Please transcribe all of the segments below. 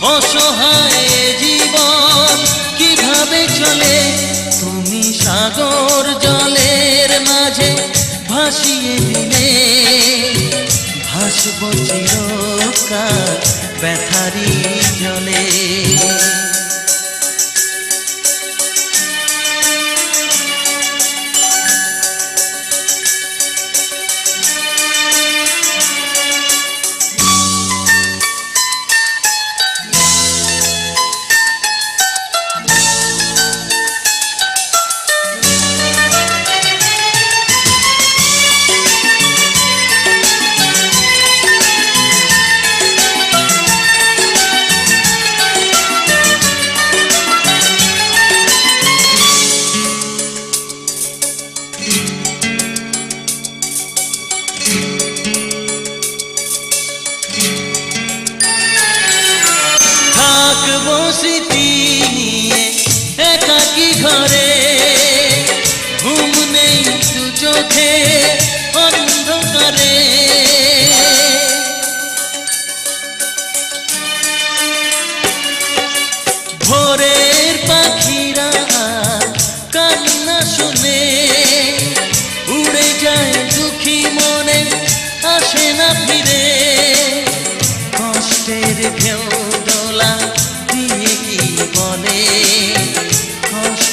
অসহায় জীবন কীভাবে চলে? তুমি সাগর জলের মাঝে ভাসিয়ে দিলে। ভাসব চিরকাল ব্যথারি জলে। থাকব ঘরে। ঘুম নেই চোখে, অন্ধকারে। ভোরের পাখিরা কান্না শুনে, উড়ে যায় দুঃখী মনে, আসে না ফিরে। কষ্টের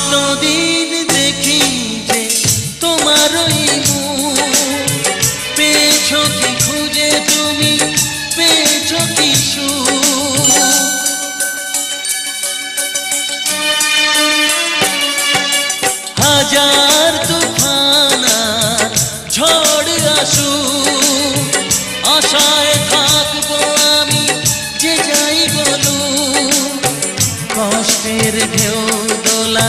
কতদিন দেখি যে তোমার পেয়েছ কি খুঁজে তুমি? পেয়েছ কি হাজার তুফানা ঝড় আসু। আশায় আমি যে যাই বলু কষ্টের ঢেউ দোলা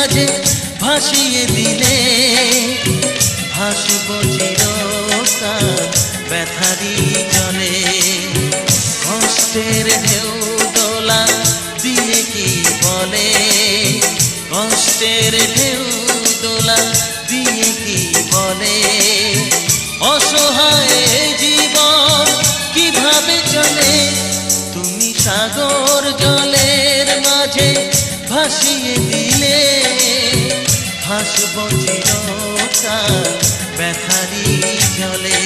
কষ্টের ঢেউ দোলা দিয়ে কি বলে? কষ্টের ঢেউ দোলা দিয়ে কি বলে? অসহায় জীবন কীভাবে চলে? তুমি সাগর জলের মাঝে ভাসিয়ে দিলে। ভাসব চিরকাল ব্যথারি জলে।